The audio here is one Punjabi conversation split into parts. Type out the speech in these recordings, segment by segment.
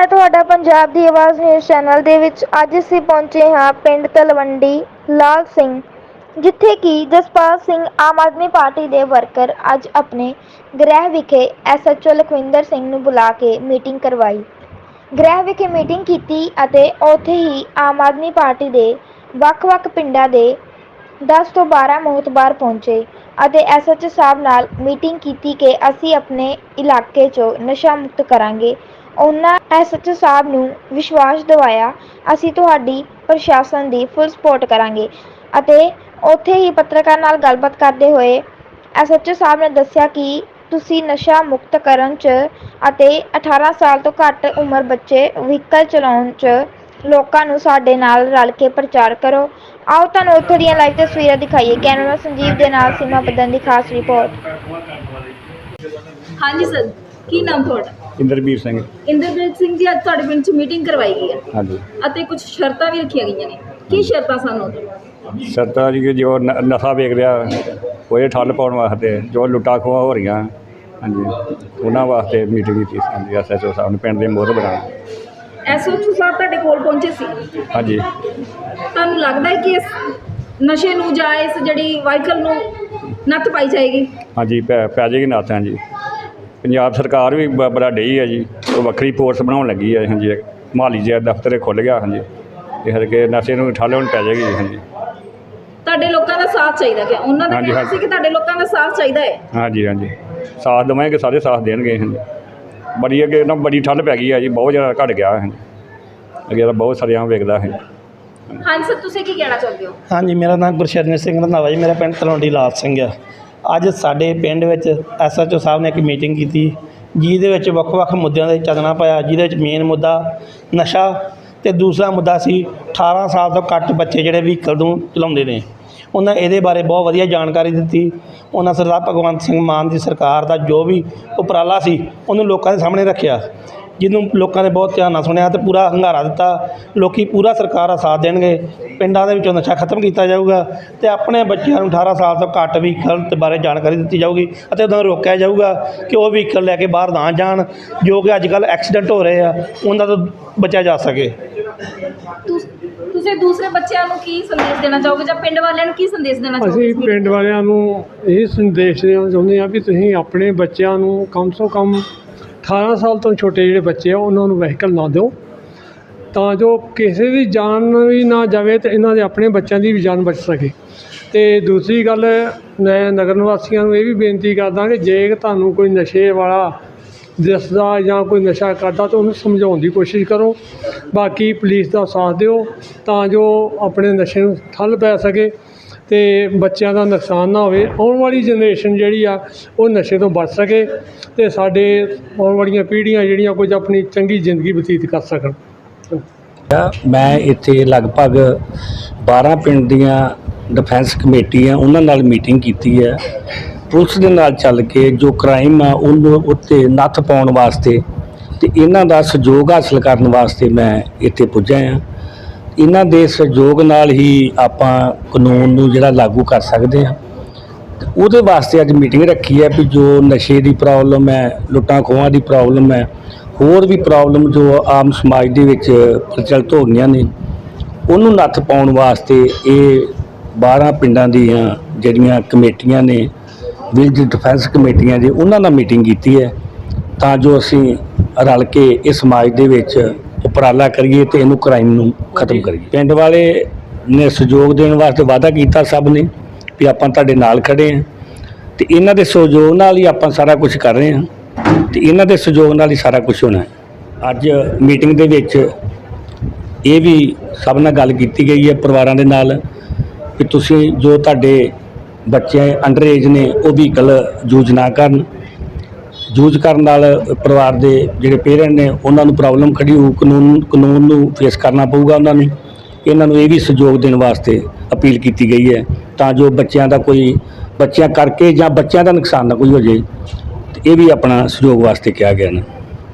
ਹੈ ਤੁਹਾਡਾ ਪੰਜਾਬ ਦੀ ਆਵਾਜ਼ ਨਿਊਜ਼ ਚੈਨਲ ਦੇ ਵਿੱਚ ਅੱਜ ਅਸੀਂ ਪਹੁੰਚੇ ਹਾਂ ਪਿੰਡ ਤਲਵੰਡੀ, ਲਾਲ ਸਿੰਘ, ਜਿੱਥੇ ਕਿ ਜਸਪਾਲ ਸਿੰਘ ਆਮ ਆਦਮੀ ਪਾਰਟੀ ਦੇ ਵਰਕਰ ਅੱਜ ਆਪਣੇ ਗ੍ਰਹਿ ਵਿਖੇ ਐਸਐਚਓ ਲਖਵਿੰਦਰ ਸਿੰਘ ਨੂੰ ਬੁਲਾ ਕੇ ਮੀਟਿੰਗ ਕਰਵਾਈ। ਗ੍ਰਹਿ ਵਿਖੇ ਮੀਟਿੰਗ ਕੀਤੀ ਅਤੇ ਉੱਥੇ ਹੀ ਆਮ ਆਦਮੀ ਪਾਰਟੀ ਦੇ ਵੱਖ-ਵੱਖ ਪਿੰਡਾਂ ਦੇ 10 ਤੋਂ 12 ਮੋਹਤਬਾਰ ਪਹੁੰਚੇ ਅਤੇ ਐਸਐਚ ਸਾਹਿਬ ਨਾਲ ਮੀਟਿੰਗ ਕੀਤੀ ਕਿ ਅਸੀਂ ਆਪਣੇ ਇਲਾਕੇ 'ਚੋਂ ਨਸ਼ਾ ਮੁਕਤ ਕਰਾਂਗੇ ਉਹਨਾਂ ਐਸਐਚ ਸਾਹਿਬ ਨੂੰ ਵਿਸ਼ਵਾਸ ਦਿਵਾਇਆ, ਅਸੀਂ ਤੁਹਾਡੀ ਪ੍ਰਸ਼ਾਸਨ ਦੀ ਫੁੱਲ ਸਪੋਰਟ ਕਰਾਂਗੇ। ਅਤੇ ਉੱਥੇ ਹੀ ਪੱਤਰਕਾਰ ਨਾਲ ਗੱਲਬਾਤ ਕਰਦੇ ਹੋਏ ਐਸਐਚ ਸਾਹਿਬ ਨੇ ਦੱਸਿਆ ਕਿ ਤੁਸੀਂ ਨਸ਼ਾ ਮੁਕਤ ਕਰਨ 'ਚ ਅਤੇ 18 ਸਾਲ ਤੋਂ ਘੱਟ ਉਮਰ ਬੱਚੇ ਵਹੀਕਲ ਚਲਾਉਣ 'ਚ ਲੋਕਾਂ ਨੂੰ ਸਾਡੇ ਨਾਲ ਰਲ ਕੇ ਪ੍ਰਚਾਰ ਕਰੋ। ਆਓ ਤੁਹਾਨੂੰ ਉੱਥੋਂ ਦੀਆਂ ਲਾਈਵ ਤਸਵੀਰਾਂ ਦਿਖਾਈਏ। ਕੈਮਰਾ ਸੰਜੀਵ ਦੇ ਨਾਲ ਸੀਮਾ ਬੱਦਨ ਦੀ ਖਾਸ ਰਿਪੋਰਟ ਹਾਂਜੀ ਸਰ। ਕੀ ਨਾਮ ਤੁਹਾਡਾ? ਇੰਦਰਬੀਰ ਸਿੰਘ। ਇੰਦਰਜੀਤ ਸਿੰਘ ਜੀ ਅੱਜ ਤੁਹਾਡੇ ਪਿੰਡ 'ਚ ਮੀਟਿੰਗ ਕਰਵਾਈ ਗਈ ਹੈ। ਹਾਂਜੀ। ਅਤੇ ਕੁਝ ਸ਼ਰਤਾਂ ਵੀ ਰੱਖੀਆਂ ਗਈਆਂ ਨੇ। ਕੀ ਸ਼ਰਤਾਂ ਸਨ ਉਹਦੇ ਸਰਤਾ ਜੀ ਜੋ ਨ- ਨਸ਼ਾ ਵੇਚ ਰਿਹਾ ਉਹਦੇ ਠੱਲ ਪਾਉਣ ਵਾਸਤੇ ਜੋ ਲੁੱਟਾਂ ਖੋਹਾਂ ਹੋ ਰਹੀਆਂ ਹਾਂਜੀ ਉਹਨਾਂ ਵਾਸਤੇ ਮੀਟਿੰਗ ਕੀਤੀ ਸੀ ਹਾਂਜੀ ਐਸਐਚਓ ਸਾਹਿਬ ਨੇ ਪਿੰਡ ਦੇ ਮੋਹਰ ਬਣਾ। ਐਸਓਚਓ ਸਾਹਿਬ ਤੁਹਾਡੇ ਕੋਲ ਪਹੁੰਚੇ ਸੀ? ਹਾਂਜੀ। ਤੁਹਾਨੂੰ ਲੱਗਦਾ ਹੈ ਕਿ ਇਸ ਨਸ਼ੇ ਨੂੰ ਜਾਂ ਇਸ ਜਿਹੜੀ ਵਾਹੀਕਲ ਨੂੰ ਨੱਥ ਪਾਈ ਜਾਏਗੀ? ਹਾਂਜੀ ਪੈ ਪੈ ਜਾਏਗੀ ਨਾਥ ਹਾਂਜੀ। ਪੰਜਾਬ ਸਰਕਾਰ ਵੀ ਬ- ਬੜਾ ਡਈ ਹੈ ਜੀ। ਉਹ ਵੱਖਰੀ ਫੋਰਸ ਬਣਾਉਣ ਲੱਗੀ ਹੈ ਹਾਂਜੀ। ਮਾਲੀ ਜੀ ਦਫ਼ਤਰ ਖੁੱਲ ਗਿਆ ਹਾਂਜੀ। ਇਹ ਕਰਕੇ ਨਸ਼ੇ ਨੂੰ ਠੱਲ ਹੁਣ ਪੈ ਜਾਏਗੀ ਹਾਂਜੀ। ਤੁਹਾਡੇ ਲੋਕਾਂ ਦਾ ਸਾਥ ਚਾਹੀਦਾ ਕਿ ਉਹਨਾਂ ਦਾ ਹਾਂਜੀ, ਕਹਿਣਾ ਸੀ ਕਿ ਤੁਹਾਡੇ ਲੋਕਾਂ ਦਾ ਸਾਥ ਚਾਹੀਦਾ ਹੈ? ਹਾਂਜੀ ਹਾਂਜੀ। ਸਾਥ ਦੇਵਾਂਗੇ ਸਾਰੇ ਸਾਥ ਦੇਣਗੇ ਹਾਂਜੀ। ਬੜੀ ਅੱਗੇ ਨਾ ਬੜੀ ਠੱਲ ਪੈ ਗਈ ਹੈ ਜੀ ਬਹੁਤ ਜ਼ਿਆਦਾ ਘਟ ਗਿਆ ਹੈ ਅੱਗੇ ਤਾਂ ਬਹੁਤ ਸਰਿਆਂ ਵੇਖਦਾ ਹੈ ਹਾਂਜੀ ਸਰ ਤੁਸੀਂ ਕੀ ਕਹਿਣਾ ਚਾਹੁੰਦੇ ਹੋ? ਹਾਂਜੀ ਮੇਰਾ ਨਾਮ ਗੁਰਸ਼ਰਨ ਸਿੰਘ ਰੰਧਾਵਾ ਜੀ ਮੇਰਾ ਪਿੰਡ ਤਲਵੰਡੀ ਲਾਲ ਸਿੰਘ ਆ। ਅੱਜ ਸਾਡੇ ਪਿੰਡ ਵਿੱਚ ਐਸਐਚਓ ਸਾਹਿਬ ਨੇ ਇੱਕ ਮੀਟਿੰਗ ਕੀਤੀ, ਜਿਹਦੇ ਵਿੱਚ ਵੱਖ-ਵੱਖ ਮੁੱਦਿਆਂ ਦੇ ਚਾਨਣਾ ਪਾਇਆ ਜਿਹਦੇ ਵਿੱਚ ਮੇਨ ਮੁੱਦਾ ਨਸ਼ਾ ਤੇ ਦੂਸਰਾ ਮੁੱਦਾ ਸੀ 18 ਸਾਲ ਤੋਂ ਘੱਟ ਬੱਚੇ ਜਿਹੜੇ ਵਹੀਕਲ ਨੂੰ ਚਲਾਉਂਦੇ ਨੇ। ਉਹਨਾਂ ਇਹਦੇ ਬਾਰੇ ਬਹੁਤ ਵਧੀਆ ਜਾਣਕਾਰੀ ਦਿੱਤੀ। ਉਹਨਾਂ ਸਰਦਾਰ ਭਗਵੰਤ ਸਿੰਘ ਮਾਨ ਦੀ ਸਰਕਾਰ ਦਾ ਜੋ ਵੀ ਉਪਰਾਲਾ ਸੀ, ਉਹਨੂੰ ਲੋਕਾਂ ਦੇ ਸਾਹਮਣੇ ਰੱਖਿਆ। ਜਿਹਨੂੰ ਲੋਕਾਂ ਨੇ ਬਹੁਤ ਧਿਆਨ ਨਾਲ ਸੁਣਿਆ ਤੇ ਪੂਰਾ ਹੰਗਾਰਾ ਦਿੱਤਾ। ਲੋਕੀ ਪੂਰਾ ਸਰਕਾਰ ਦਾ ਸਾਥ ਦੇਣਗੇ। ਪਿੰਡਾਂ ਦੇ ਵਿੱਚੋਂ ਨਸ਼ਾ ਖਤਮ ਕੀਤਾ ਜਾਊਗਾ ਤੇ ਆਪਣੇ ਬੱਚਿਆਂ ਨੂੰ 18 ਸਾਲ ਤੋਂ ਘੱਟ ਵਹੀਕਲ ਦੇ ਬਾਰੇ ਜਾਣਕਾਰੀ ਦਿੱਤੀ ਜਾਊਗੀ ਅਤੇ ਉਹਨਾਂ ਨੂੰ ਰੋਕਿਆ ਜਾਊਗਾ ਕਿ ਉਹ ਵਹੀਕਲ ਲੈ ਕੇ ਬਾਹਰ ਨਾ ਜਾਣ ਜੋ ਕਿ ਅੱਜ ਕੱਲ੍ਹ ਐਕਸੀਡੈਂਟ ਹੋ ਰਹੇ ਆ ਉਹਨਾਂ ਤੋਂ ਬਚਿਆ ਜਾ ਸਕੇ। ਤੁਸ- ਤੁਸੀਂ ਦੂਸਰੇ ਬੱਚਿਆਂ ਨੂੰ ਕੀ ਸੰਦੇਸ਼ ਦੇਣਾ ਚਾਹੋਗੇ ਜਾਂ ਪਿੰਡ ਵਾਲਿਆਂ ਨੂੰ ਕੀ ਸੰਦੇਸ਼ ਦੇਣਾ ਚਾਹੋਗੇ? ਅਸੀਂ ਪਿੰਡ ਵਾਲਿਆਂ ਨੂੰ ਇਹ ਸੰਦੇਸ਼ ਦੇਣਾ ਚਾਹੁੰਦੇ ਹਾਂ ਵੀ ਤੁਸੀਂ ਆਪਣੇ ਬੱਚਿਆਂ ਨੂੰ ਕਮ ਤੋਂ ਕਮ 18 ਸਾਲ ਤੋਂ ਛੋਟੇ ਜਿਹੜੇ ਬੱਚੇ ਆ, ਉਹਨਾਂ ਨੂੰ ਵਹੀਕਲ ਨਾ ਦਿਓ। ਤਾਂ ਜੋ ਕਿਸੇ ਦੀ ਜਾਨ ਵੀ ਨਾ ਜਾਵੇ ਤੇ ਇਹਨਾਂ ਦੇ ਆਪਣੇ ਬੱਚਿਆਂ ਦੀ ਵੀ ਜਾਨ ਬਚ ਸਕੇ। ਤੇ ਦੂਸਰੀ ਗੱਲ, ਮੈਂ ਨਗਰ ਨਿਵਾਸੀਆਂ ਨੂੰ ਇਹ ਵੀ ਬੇਨਤੀ ਕਰਦਾ ਕਿ ਜੇ ਤੁਹਾਨੂੰ ਕੋਈ ਨਸ਼ੇ ਵਾਲਾ ਦਿਸਦਾ ਜਾਂ ਕੋਈ ਨਸ਼ਾ ਕਰਦਾ ਤਾਂ ਉਹਨੂੰ ਸਮਝਾਉਣ ਦੀ ਕੋਸ਼ਿਸ਼ ਕਰੋ। ਬਾਕੀ ਪੁਲਿਸ ਦਾ ਸਾਥ ਦਿਓ ਤਾਂ ਜੋ ਆਪਣੇ ਨਸ਼ੇ ਨੂੰ ਠੱਲ ਪੈ ਸਕੇ। ਤੇ ਬੱਚਿਆਂ ਦਾ ਨੁਕਸਾਨ ਨਾ ਹੋਵੇ, ਆਉਣ ਵਾਲੀ ਜਨਰੇਸ਼ਨ ਜਿਹੜੀ ਆ, ਉਹ ਨਸ਼ੇ ਤੋਂ ਬਚ ਸਕੇ ਤੇ ਸਾਡੇ ਆਉਣ ਵਾਲੀਆਂ ਪੀੜ੍ਹੀਆਂ ਜਿਹੜੀਆਂ ਕੁਝ ਆਪਣੀ ਚੰਗੀ ਜ਼ਿੰਦਗੀ ਬਤੀਤ ਕਰ ਸਕਣ। ਮੈਂ ਇੱਥੇ ਲਗਭਗ 12 ਪਿੰਡ ਦੀਆਂ ਡਿਫੈਂਸ ਕਮੇਟੀਆਂ, ਉਹਨਾਂ ਨਾਲ ਮੀਟਿੰਗ ਕੀਤੀ ਹੈ ਪੁਲਿਸ ਦੇ ਨਾਲ ਚੱਲ ਕੇ ਜੋ ਕ੍ਰਾਈਮ ਆ, ਉਹਨੂੰ ਉੱਤੇ ਨੱਥ ਪਾਉਣ ਵਾਸਤੇ ਤੇ ਇਹਨਾਂ ਦਾ ਸਹਿਯੋਗ ਹਾਸਲ ਕਰਨ ਵਾਸਤੇ ਮੈਂ ਇੱਥੇ ਪੁੱਜਾ ਹਾਂ ਇਹਨਾਂ ਦੇ ਸਹਿਯੋਗ ਨਾਲ ਹੀ ਆਪਾਂ ਕਾਨੂੰਨ ਨੂੰ ਜਿਹੜਾ ਲਾਗੂ ਕਰ ਸਕਦੇ ਹਾਂ। ਉਹਦੇ ਵਾਸਤੇ ਅੱਜ ਮੀਟਿੰਗ ਰੱਖੀ ਹੈ ਵੀ ਜੋ ਨਸ਼ੇ ਦੀ ਪ੍ਰੋਬਲਮ ਹੈ, ਲੁੱਟਾਂ ਖੋਹਾਂ ਦੀ ਪ੍ਰੋਬਲਮ ਹੈ, ਹੋਰ ਵੀ ਪ੍ਰੋਬਲਮ ਜੋ ਆਮ ਸਮਾਜ ਦੇ ਵਿੱਚ ਪ੍ਰਚਲਿਤ ਹੋ ਗਈਆਂ ਨੇ, ਉਹਨੂੰ ਨੱਥ ਪਾਉਣ ਵਾਸਤੇ ਇਹ 12 ਪਿੰਡਾਂ ਦੀਆਂ ਜਿਹੜੀਆਂ ਕਮੇਟੀਆਂ ਨੇ, ਵਿਲਜ਼ ਡਿਫੈਂਸ ਕਮੇਟੀਆਂ ਜੇ ਉਹਨਾਂ ਨਾਲ ਮੀਟਿੰਗ ਕੀਤੀ ਹੈ। ਤਾਂ ਜੋ ਅਸੀਂ ਰਲ ਕੇ ਇਹ ਸਮਾਜ ਦੇ ਵਿੱਚ ਉਪਰਾਲਾ ਕਰੀਏ ਤੇ ਇਹਨੂੰ ਕ੍ਰਾਈਮ ਨੂੰ ਖਤਮ ਕਰੀਏ। ਪਿੰਡ ਵਾਲੇ ਨੇ ਸਹਿਯੋਗ ਦੇਣ ਵਾਸਤੇ ਵਾਅਦਾ ਕੀਤਾ ਸਭ ਨੇ ਵੀ ਆਪਾਂ ਤੁਹਾਡੇ ਨਾਲ ਖੜੇ ਹਾਂ ਤੇ ਇਹਨਾਂ ਦੇ ਸਹਿਯੋਗ ਨਾਲ ਹੀ ਆਪਾਂ ਸਾਰਾ ਕੁਝ ਕਰ ਰਹੇ ਹਾਂ ਤੇ ਇਹਨਾਂ ਦੇ ਸਹਿਯੋਗ ਨਾਲ ਹੀ ਸਾਰਾ ਕੁਝ ਹੋਣਾ ਹੈ। ਅੱਜ ਮੀਟਿੰਗ ਦੇ ਵਿੱਚ ਇਹ ਵੀ ਸਭ ਨਾਲ ਗੱਲ ਕੀਤੀ ਗਈ ਹੈ ਪਰਿਵਾਰਾਂ ਦੇ ਨਾਲ ਕਿ ਤੁਸੀਂ ਜੋ ਤੁਹਾਡੇ ਬੱਚੇ ਅੰਡਰ ਏਜ ਨੇ ਉਹ ਵਹੀਕਲ ਯੂਜ਼ ਨਾ ਕਰਨ ਯੂਜ਼ ਕਰਨ ਨਾਲ ਪਰਿਵਾਰ ਦੇ ਜਿਹੜੇ ਪੇਰੈਂਟ ਨੇ ਉਹਨਾਂ ਨੂੰ ਪ੍ਰੋਬਲਮ ਖੜੀ ਹੋਊ ਕਾਨੂੰਨ ਕਾਨੂੰਨ ਨੂੰ ਫੇਸ ਕਰਨਾ ਪਊਗਾ ਉਹਨਾਂ ਨੂੰ। ਇਹਨਾਂ ਨੂੰ ਇਹ ਵੀ ਸਹਿਯੋਗ ਦੇਣ ਵਾਸਤੇ ਅਪੀਲ ਕੀਤੀ ਗਈ ਹੈ ਤਾਂ ਜੋ ਬੱਚਿਆਂ ਦਾ ਕੋਈ ਬੱਚਿਆਂ ਕਰਕੇ ਜਾਂ ਬੱਚਿਆਂ ਦਾ ਨੁਕਸਾਨ ਨਾ ਕੋਈ ਹੋ ਜਾਏ ਇਹ ਵੀ ਆਪਣਾ ਸਹਿਯੋਗ ਵਾਸਤੇ ਕਿਹਾ ਗਿਆ ਨਾ।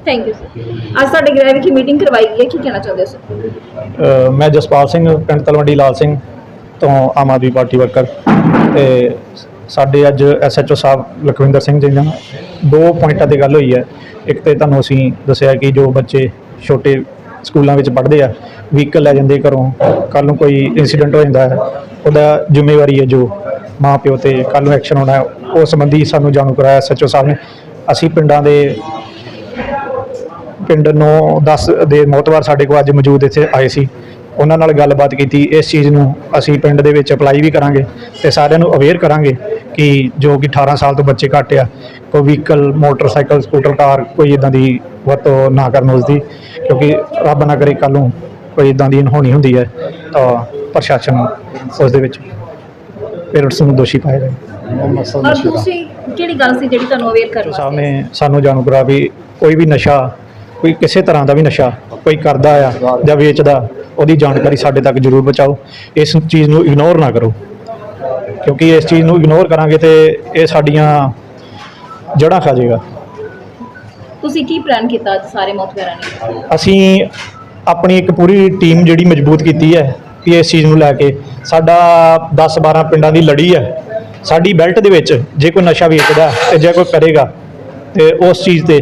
ਥੈਂਕ ਯੂ ਸਰ ਅੱਜ ਸਾਡੇ ਗ੍ਰਹਿ ਵਿਖੇ ਮੀਟਿੰਗ ਕਰਵਾਈ ਗਈ ਹੈ। ਕੀ ਕਹਿਣਾ ਚਾਹੁੰਦੇ ਹੋ ਸਰ ਮੈਂ ਜਸਪਾਲ ਸਿੰਘ ਪਿੰਡ ਤਲਵੰਡੀ ਲਾਲ ਸਿੰਘ ਤੋਂ ਆਮ ਆਦਮੀ ਪਾਰਟੀ ਵਰਕਰ। ਤੇ ਸਾਡੇ ਅੱਜ ਐਸਐਚਓ ਸਾਹਿਬ ਲਖਵਿੰਦਰ ਸਿੰਘ ਜੀ ਨਾਲ ਦੋ ਪੁਆਇੰਟਾਂ ਤੇ ਗੱਲ ਹੋਈ ਹੈ। ਇੱਕ ਤੇ ਤੁਹਾਨੂੰ ਅਸੀਂ ਦੱਸਿਆ ਕਿ ਜੋ ਬੱਚੇ ਛੋਟੇ ਸਕੂਲਾਂ ਵਿੱਚ ਪੜ੍ਹਦੇ ਆ ਵਹੀਕਲ ਲੈ ਜਾਂਦੇ ਘਰੋਂ ਕੱਲ ਨੂੰ ਕੋਈ ਇਨਸੀਡੈਂਟ ਹੋ ਜਾਂਦਾ ਹੈ ਉਹਦਾ ਜ਼ਿੰਮੇਵਾਰੀ ਹੈ ਜੋ ਮਾਂ ਪਿਓ ਤੇ ਕੱਲ ਨੂੰ ਐਕਸ਼ਨ ਹੋਣਾ ਹੈ, ਉਸ ਸੰਬੰਧੀ ਸਾਨੂੰ ਜਾਣੂ ਕਰਾਇਆ ਸੱਚੋ ਸਾਹਿਬ ਨੇ। ਅਸੀਂ ਪਿੰਡਾਂ ਦੇ ਪਿੰਡ ਨੂੰ 10 ਦੇ ਮੋਤਵਾਰ ਸਾਡੇ ਕੋਲ ਅੱਜ ਮੌਜੂਦ ਇੱਥੇ ਆਏ ਸੀ। ਉਹਨਾਂ ਨਾਲ ਗੱਲਬਾਤ ਕੀਤੀ। ਇਸ ਚੀਜ਼ ਨੂੰ ਅਸੀਂ ਪਿੰਡ ਦੇ ਵਿੱਚ ਅਪਲਾਈ ਵੀ ਕਰਾਂਗੇ ਤੇ ਸਾਰਿਆਂ ਨੂੰ ਅਵੇਅਰ ਕਰਾਂਗੇ। ਕਿ ਜੋ ਕਿ 18 ਸਾਲ ਤੋਂ ਬੱਚੇ ਘੱਟ ਆ ਕੋਈ ਵਹੀਕਲ ਮੋਟਰਸਾਈਕਲ ਸਕੂਟਰ ਕਾਰ ਕੋਈ ਇਦਾਂ ਦੀ ਵਰਤੋਂ ਨਾ ਕਰਨ ਉਸ ਦੀ ਕਿਉਂਕਿ ਰੱਬ ਨਾ ਕਰੇ ਕੱਲ ਨੂੰ ਕੋਈ ਇਦਾਂ ਦੀ ਅਨਹੋਣੀ ਹੁੰਦੀ ਹੈ ਤਾਂ ਪ੍ਰਸ਼ਾਸਨ ਉਸ ਦੇ ਵਿੱਚ ਪੇਰੈਂਟਸ ਨੂੰ ਦੋਸ਼ੀ ਪਾਏਗਾ ਔਰ ਦੂਸਰੀ ਕਿਹੜੀ ਗੱਲ ਸੀ ਜਿਹੜੀ ਤੁਹਾਨੂੰ ਅਵੇਅਰ ਕਰਨ ਸਾਹਿਬ ਵਾਸਤੇ ਨੇ ਸਾਨੂੰ ਜਾਣੂ ਕਰਾ ਵੀ ਕੋਈ ਵੀ ਨਸ਼ਾ ਕੋਈ ਕਿਸੇ ਤਰ੍ਹਾਂ ਦਾ ਵੀ ਨਸ਼ਾ ਕੋਈ ਕਰਦਾ ਆ ਜਾਂ ਵੇਚਦਾ ਉਹਦੀ ਜਾਣਕਾਰੀ ਸਾਡੇ ਤੱਕ ਜ਼ਰੂਰ ਪਹੁੰਚਾਓ। ਇਸ ਚੀਜ਼ ਨੂੰ ਇਗਨੋਰ ਨਾ ਕਰੋ। ਕਿਉਂਕਿ ਇਸ ਚੀਜ਼ ਨੂੰ ਇਗਨੋਰ ਕਰਾਂਗੇ ਤੇ ਇਹ ਸਾਡੀਆਂ ਜੜ੍ਹਾਂ ਖਾ ਜਾਏਗਾ। ਤੁਸੀਂ ਕੀ ਪਲਾਨ ਕੀਤਾ ਅੱਜ ਸਾਰੇ ਮੌਤਵਰਾਂ ਨੇ? ਅਸੀਂ ਆਪਣੀ ਇੱਕ ਪੂਰੀ ਟੀਮ ਜਿਹੜੀ ਮਜ਼ਬੂਤ ਕੀਤੀ ਹੈ ਕਿ ਇਸ ਚੀਜ਼ ਨੂੰ ਲੈ ਕੇ ਸਾਡਾ 10 12 ਪਿੰਡਾਂ ਦੀ ਲੜੀ ਹੈ। ਸਾਡੀ ਬੈਲਟ ਦੇ ਵਿੱਚ ਜੇ ਕੋਈ ਨਸ਼ਾ ਵੇਚਦਾ ਤੇ ਜੇ ਕੋਈ ਕਰੇਗਾ ਤੇ ਉਸ ਚੀਜ਼ ਤੇ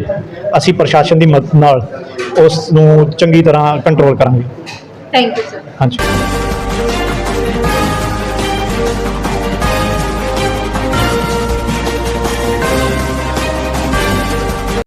ਅਸੀਂ ਪ੍ਰਸ਼ਾਸਨ ਦੀ ਮਦਦ ਨਾਲ ਉਸ ਨੂੰ ਚੰਗੀ ਤਰ੍ਹਾਂ ਕੰਟਰੋਲ ਕਰਾਂਗੇ। ਥੈਂਕ ਯੂ ਸਰ ਹਾਂਜੀ।